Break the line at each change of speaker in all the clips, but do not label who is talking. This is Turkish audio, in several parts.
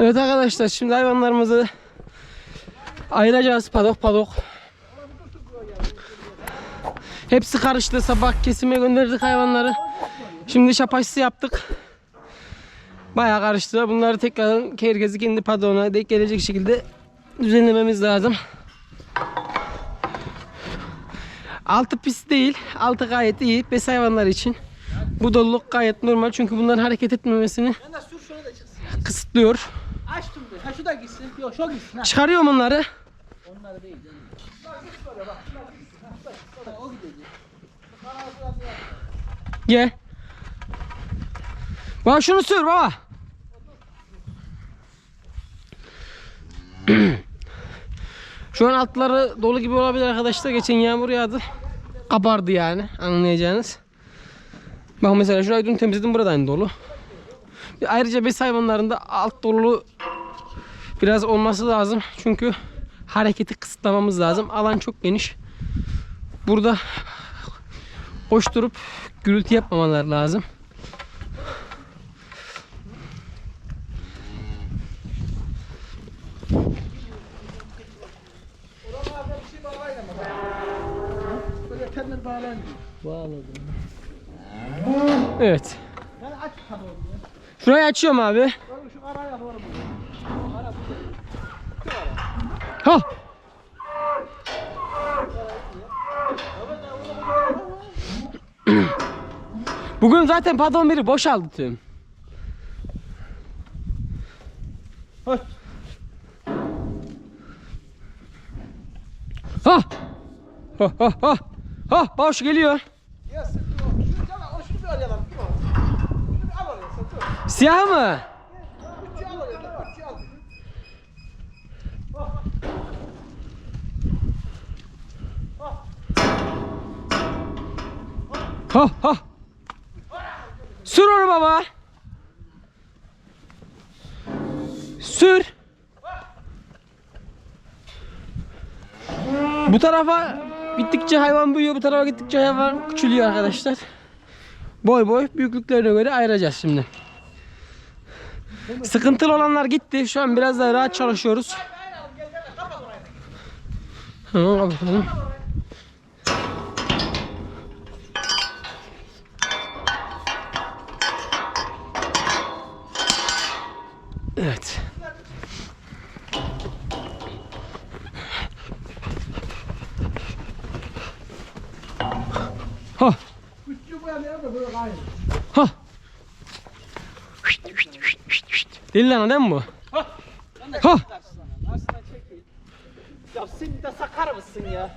Evet arkadaşlar şimdi hayvanlarımızı ayıracağız padok padok. Hepsi karıştı. Sabah kesime gönderdik hayvanları. Şimdi şapaşsı yaptık. Bayağı karıştı. Bunları tekrar herkesi kendi padoğuna denk gelecek şekilde düzenlememiz lazım. Altı pis değil. Altı gayet iyi. Bes hayvanları için. Bu doluluk gayet normal. Çünkü bunların hareket etmemesini kısıtlıyor.
Açtım bir. Ha şu da gitsin. Yok şu gitsin. Ha.
Çıkarıyorum onları.
Onlar değil canım. Bak git böyle bak. Şunlar gitsin. Ha, bak, bak, O gidecek.
Gel. Baba şunu sür baba. Şu an altları dolu gibi olabilir arkadaşlar. Geçen yağmur yağdı. Kabardı yani anlayacağınız. Bak mesela şurayı dün temizledim burada aynı dolu. Ayrıca bes hayvanlarında alt dolu biraz olması lazım. Çünkü hareketi kısıtlamamız lazım. Alan çok geniş. Burada hoş durup gürültü yapmamalar lazım.
Bağladım.
Evet. Şurayı açıyorum abi.
Şu araya doğru
Ha. Bugün zaten padon biri boşaldı tüm.
Hoş.
Ha. Ha ha ha. Ha boş geliyor.
Ya sen dur. Şunu tamam. o Şunu bir arayalım. Dur. Şunu bir al oraya sen dur.
Siyah mı?
Bütçe al oraya. dur, Bütçe al.
Ha ha. Sür onu baba. Sür. Bu tarafa gittikçe hayvan büyüyor, bu tarafa gittikçe hayvan küçülüyor arkadaşlar. Boy boy büyüklüklerine göre ayıracağız şimdi. Sıkıntılı olanlar gitti. Şu an biraz daha rahat çalışıyoruz. Tamam kapatalım. Evet. Ha.
Bütçe bu yana da böyle aynı.
Ha. Deli lan değil mi bu?
Ben de
Ha.
karşısına. Karşısına çekeyim. Ya sen de sakar mısın ya?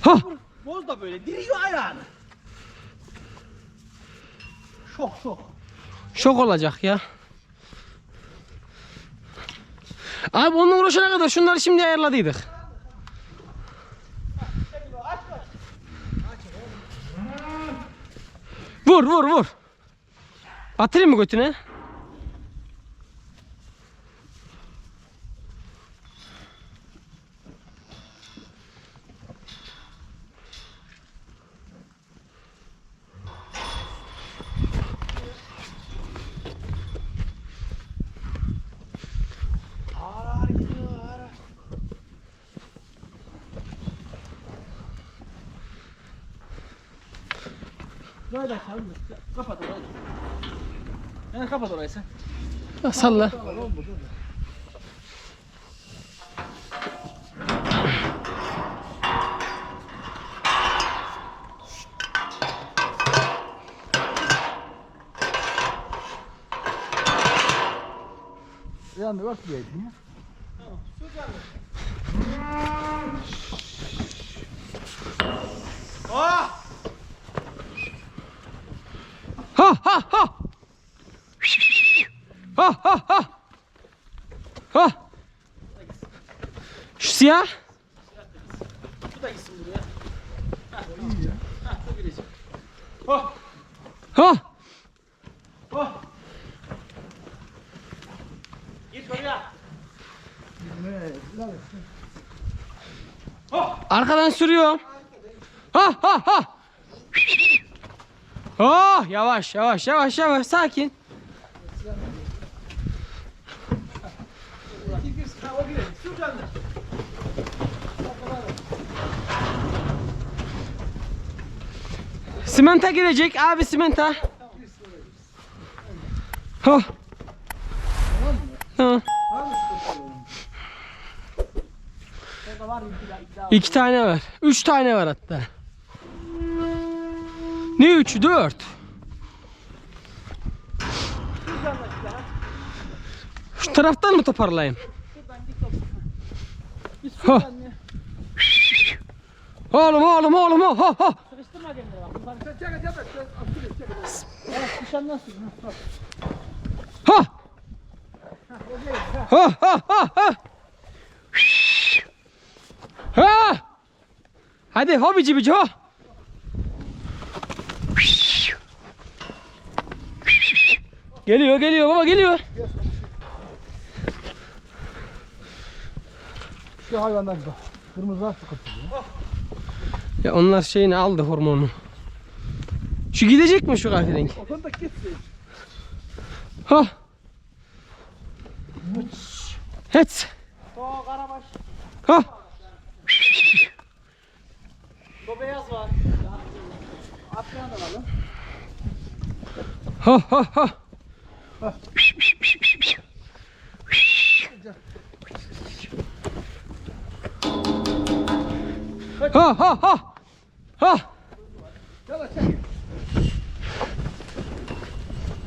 Ha.
Boz da böyle diriyor ayağını. Şok şok.
Şok olacak ya. Abi onunla uğraşana kadar şunları şimdi ayarladıydık. Vur vur vur. Batırayım mı götüne?
Ağır ağır gidiyor ağır ağır. Böyle çalmış. Kapat orayı. Yani kapat orayı sen.
Ya Salla.
Yani örtmeyeydin ya. Tamam. Su canım. Ah!
Ha ha ha. Ha ha ha. Ha. Şu siyah.
Bu da gitsin buraya. Ha, bu girecek. Oh,
Ha.
oh. Git oraya. Oh.
Arkadan sürüyor. Ha ha ha. Oh yavaş yavaş yavaş yavaş sakin. Simenta girecek abi simenta. Tamam.
Bir daha iddia.
İki tane var. Üç tane var hatta. Ne üçü? Dört. Şu taraftan mı toparlayayım?
Şuradan git.
Oğlum oğlum oğlum ha ha ha.
Ha.
Ha. Ha ha ha ha. Ha. Hadi hobici bici ho. Geliyor geliyor baba geliyor.
Şu hayvandan bak. Kırmızılar sıkıntı.
Ya onlar şeyini aldı hormonu. Şu gidecek mi şu kahverengi?
O konuda gitsin.
Ha. Het.
O karabaş.
Ha.
O beyaz var. Atlayan da var lan.
Ha ha ha. Ha ha ha. Ha.
Gel çek.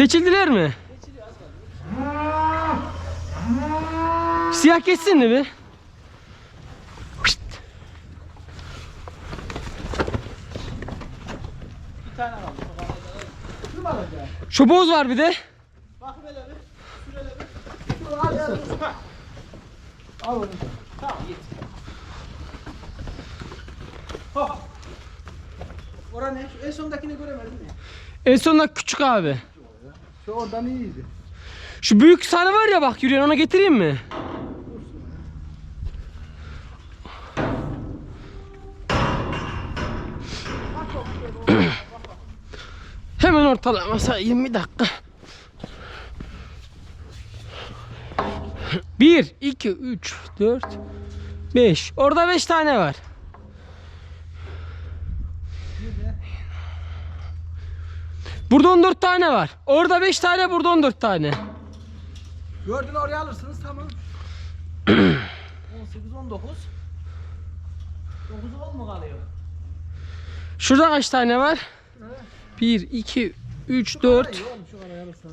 Seçildiler mi? Siyah geçsin mi bir?
Şu
boz var bir de.
Al ya. Onu. Tamam git. Ha. Oran ne? Şu En sondakini göremedim mi?
En sonunda küçük abi.
Şu oradan iyiydi.
Şu büyük sarı var ya bak yürüyen ona getireyim mi? Hemen ortalamasa 20 dakika. 1, 2, 3, 4, 5. Orada 5 tane var. Burada 14 tane var. Orada 5 tane, burada 14 tane.
Gördün oraya alırsınız tamam. 18 19. 9 10 mu kalıyor?
Şurada kaç tane var? 1, 2, 3, 4.
İyi oğlum şu araya alırsan.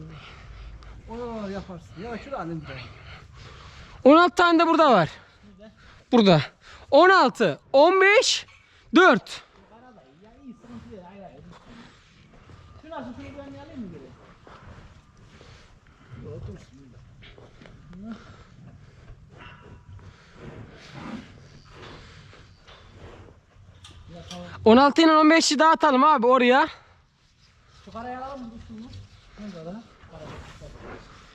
Onu yaparsın. Ya da şuraya alayım ben.
16 tane de burada var. Burada. 16, 15, 4.
Ya iyi sıkıntı değil. Hayır hayır. Şu nasıl şunu ben alayım mı geri? Yok dursun.
16 ile 15'i dağıtalım abi oraya.
Şu karayı alalım mı dursun mu? Nerede lan?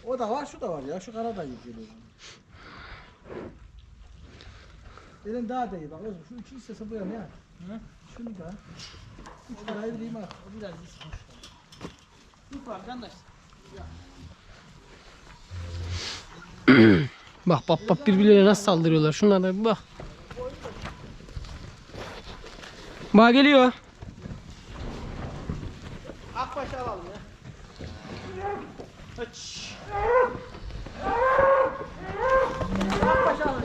O da var, şu da var ya. Şu kara da iyi geliyor. Elin daha da iyi bak. Özüm şu üçü istese bu yana ya. Hı? Şunu da. Üç parayı vereyim al. O biraz ismiş. Dur arkadaş.
Bak bak bak birbirlerine nasıl saldırıyorlar. Şunlara bir bak. Bak geliyor.
Akbaş'ı alalım ya. Aç. Akbaş'ı alalım.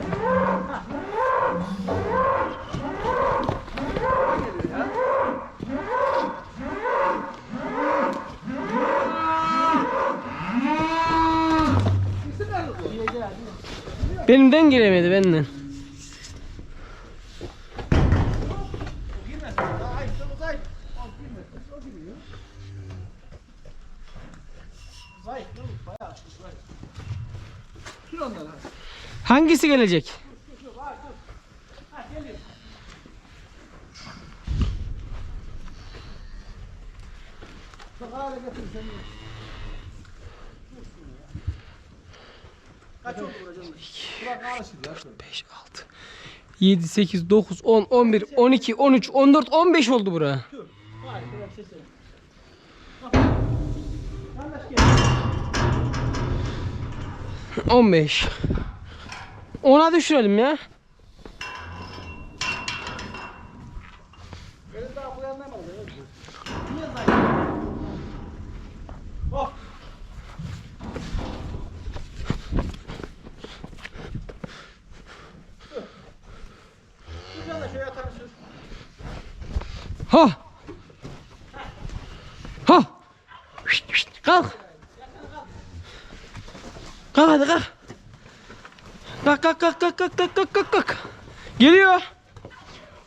Benimden giremedi benden. gelecek?
Kaç oldu
5 6 7 8 9 10 11 12 13 14 15 oldu bura.
On
beş. Ona düşürelim ya. Ha. Ha. Şişt, şişt, kalk. Kalk hadi kalk. Kalk kalk kalk kalk kalk kalk kalk kalk kalk. Geliyor.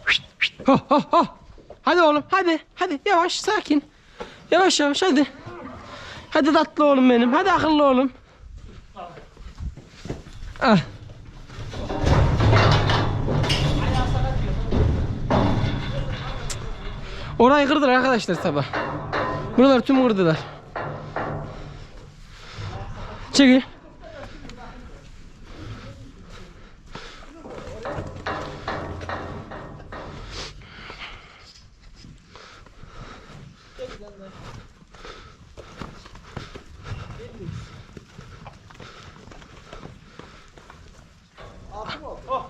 Şşt, şşt. Ha. Hadi oğlum hadi hadi yavaş sakin. Yavaş yavaş hadi. Hadi tatlı oğlum benim. Hadi akıllı oğlum. Ah. Orayı kırdılar arkadaşlar sabah. Buralar tüm kırdılar. Çekil.
Altı mı? Oh.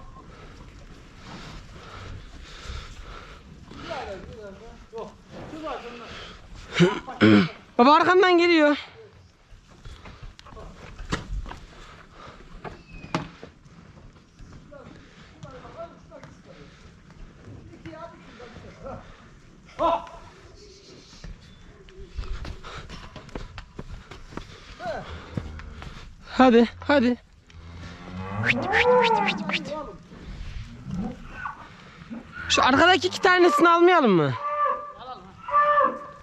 Yok. Şu var şunlar.
Baba arkamdan geliyor. Hadi hadi. Şu arkadaki iki tanesini almayalım mı?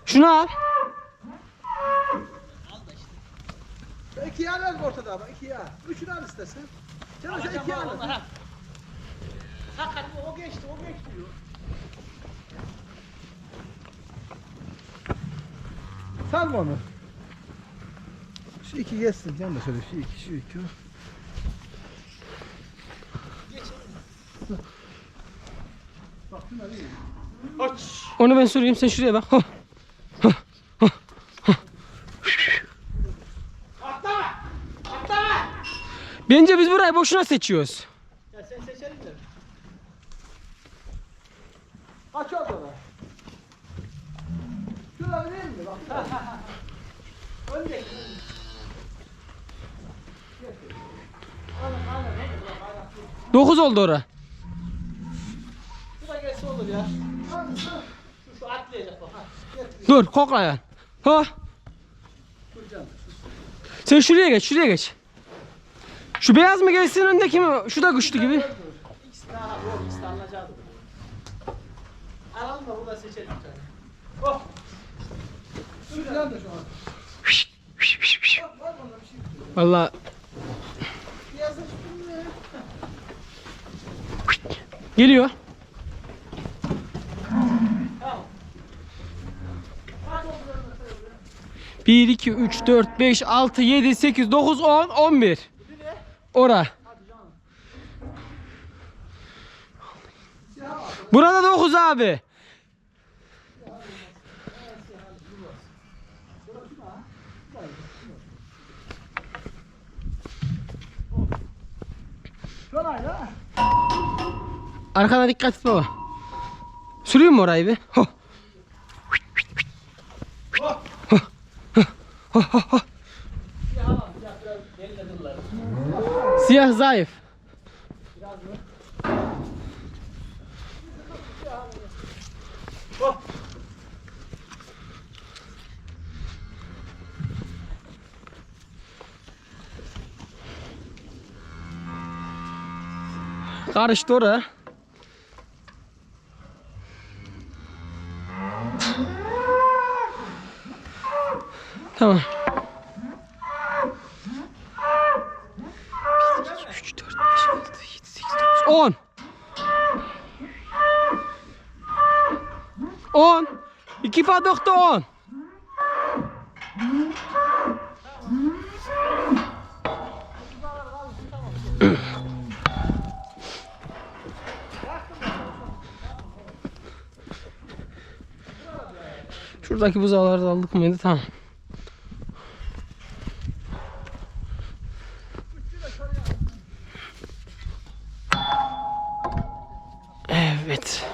Şunu al.
İki yağ ver ortada ama iki yağ. Üçünü al istersen. Sen o iki yağ al. Hakikat o geçti o geçti diyor. Salma onu. Şu iki geçsin canım da şöyle şu iki şu iki. Aç.
Onu ben süreyim sen şuraya bak. boşuna seçiyoruz.
Ya sen seçelim de. Kaç oldu lan? Şurada değil mi? Bak. Alın.
9 oldu ora.
Bu da geçse olur ya. Şu, şu atlayacak bak. Ha.
Dur koklayan. Ha.
Şuradan.
Sen şuraya geç şuraya geç. Şu beyaz mı gelsin öndeki mi? Şu da güçlü gibi.
İkisi daha yok. İkisi anlayacaktı. Alalım da burada seçelim. Oh. Dur da şu an. Valla
Geliyor.
Bir,
iki, üç, dört, beş, altı, yedi, sekiz, dokuz, on, on bir. Ora. Burada 9 abi. Arkana dikkat et baba. Sürüyor mu orayı bir? Ho.
Ho. Ho. Ho. Ho. Ho.
Siyah zayıf. Karıştı oraya. tamam. 2 padokta 10. Şuradaki buzağları da aldık mıydı? Tamam. Evet.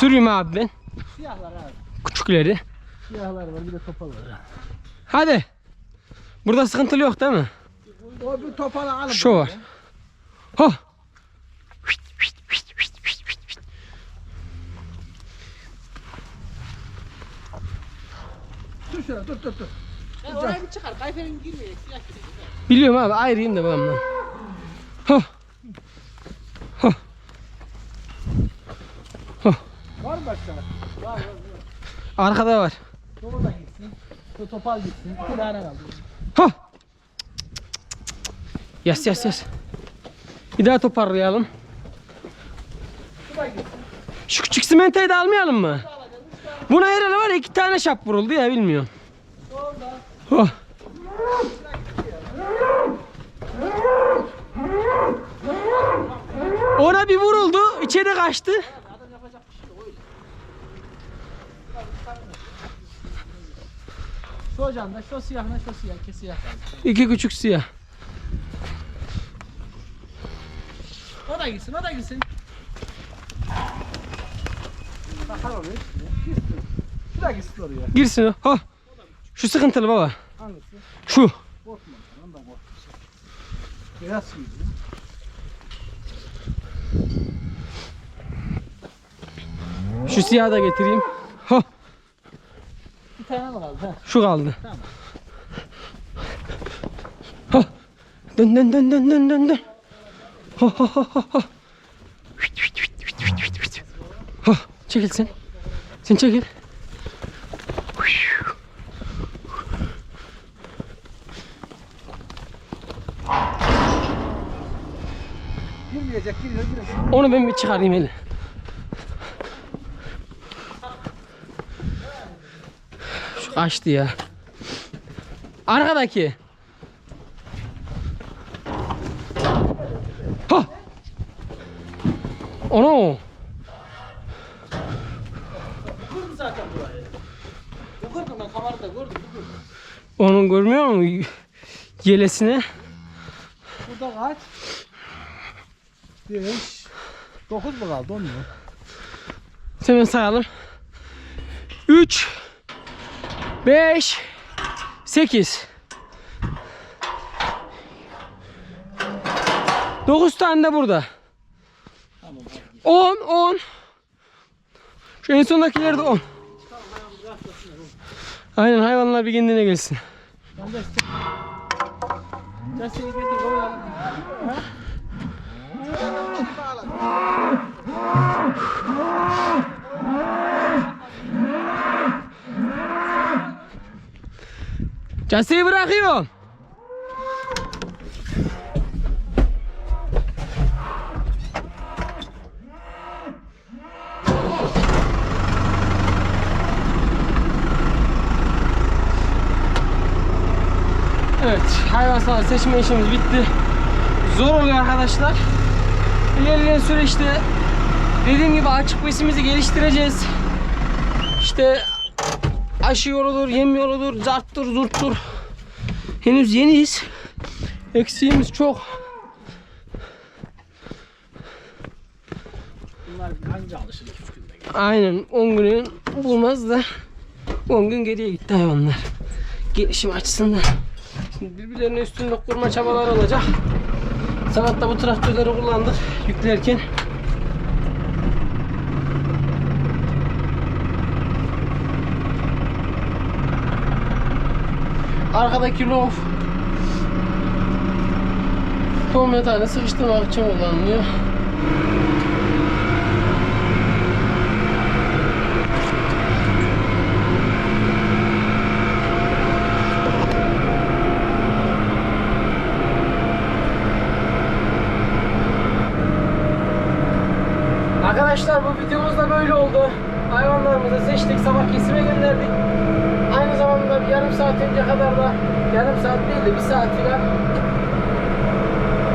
Sürüyüm abi ben.
Siyahlar abi.
Küçükleri.
Siyahlar var bir de topal var.
Hadi. Burada sıkıntılı yok değil mi?
O bir topalı alın.
Şu var. Ha.
Dur şuna dur dur dur.
Ya oraya bir çıkar. Kayferin girmeyecek.
Biliyorum abi ayrıyım da babamdan. Ha. Ha.
Var mı başka? Var var.
Arkada var.
Dolu da gitsin. Topal gitsin. Tane kaldı.
Ha. Yes yes yes. Bir daha toparlayalım.
Şu
küçük simenteyi de almayalım mı? Buna herhalde var ya iki tane şap vuruldu ya bilmiyorum. Oh. Ona bir vuruldu, içeri kaçtı.
Şu hocam da şu siyahına şu siyah. Ki siyah kaldı.
İki küçük siyah.
O da gitsin o da gitsin. Bakar oraya. Gitsin. Şu da gitsin oraya.
Girsin o. Ha. Şu sıkıntılı baba.
Hangisi?
Şu.
Korkma. Ondan korkma. Beyaz giydi.
Şu siyahı da getireyim.
Tane mi kaldı?
Şu kaldı.
Tamam.
Ha. Dön dön dön dön dön dön dön. Ha ha ha ha ha. Ha. Çekil sen. Sen çekil. Onu ben bir çıkarayım hele. Kaçtı ya. Arkadaki. Ha. Onu.
Gördüm zaten burayı. Gördüm ben kamerada gördüm.
Onun görmüyor musun? Yelesine.
Burada kaç? 5 9 mu kaldı 10 mu?
Hemen sayalım. 3 5 8 9 tane de burada.
Tamam.
10 10 Şu en sondakiler de 10. Aynen hayvanlar bir kendine gelsin.
Ben de işte. Dersini getir koyalım. Ha?
Caseyi bırakıyorum. Evet, hayvansal seçme işimiz bitti. Zor oluyor arkadaşlar. İlerleyen süreçte dediğim gibi açık besimizi geliştireceğiz. İşte aşı yoludur, yem yoludur, zarttır, zurttur. Henüz yeniyiz. Eksiğimiz çok.
Bunlar anca alışır 2-3 günde.
Aynen 10 günün bulmaz da 10 gün geriye gitti hayvanlar. Gelişim açısından. Şimdi birbirlerine üstünlük kurma çabaları olacak. Sanatta bu traktörleri kullandık yüklerken. arkadaki lof tom yatağını sıkıştırmak için kullanılıyor. Arkadaşlar bu videomuz da böyle oldu. Hayvanlarımızı seçtik, sabah kesime gönderdik. Yarım saat önce kadar da, yarım saat değil de bir saat falan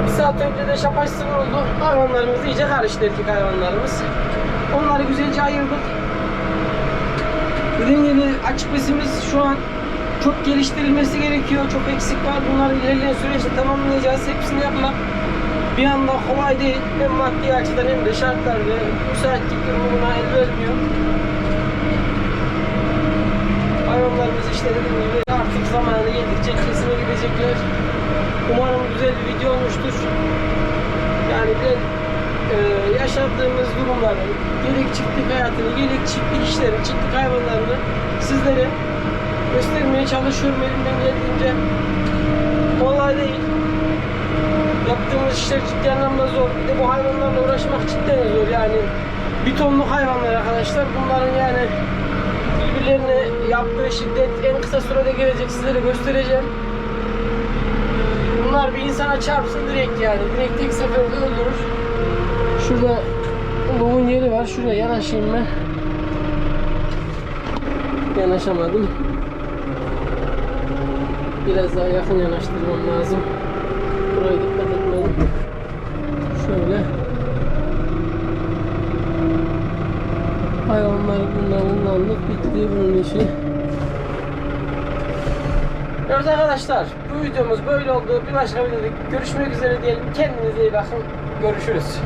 bir saat önce de şapaş oldu. Hayvanlarımız iyice karıştı erkek hayvanlarımız. Onları güzelce ayırdık. Dediğim gibi açık besimiz şu an çok geliştirilmesi gerekiyor. Çok eksik var. Bunları ilerleyen süreçte tamamlayacağız. Hepsini yapmak bir anda kolay değil. Hem maddi açıdan hem de şartlar ve müsaitlik durumu buna el vermiyor. Hayvanlarımız işte dediğim gibi artık zamanı geldikçe kesime gidecekler. Umarım güzel bir video olmuştur. Yani ben e, yaşadığımız durumları, gerek çiftlik hayatını, gerek çiftlik işleri, çiftlik hayvanlarını sizlere göstermeye çalışıyorum elimden geldiğince. Kolay değil. Yaptığımız işler ciddi anlamda zor. Bir de bu hayvanlarla uğraşmak cidden zor yani. Bir tonluk hayvanlar arkadaşlar. Bunların yani yaptığı şiddet en kısa sürede gelecek sizlere göstereceğim. Bunlar bir insana çarpsın direkt yani. Direkt tek seferde öldürür. Şurada loğun yeri var. Şuraya yanaşayım ben. Yanaşamadım. Biraz daha yakın yanaştırmam lazım. Buraya dikkat etmedim. Şöyle. Hayvanlar bunların anlık bitti bunun işi. Evet arkadaşlar bu videomuz böyle oldu. Bir başka videoda görüşmek üzere diyelim. Kendinize iyi bakın. Görüşürüz.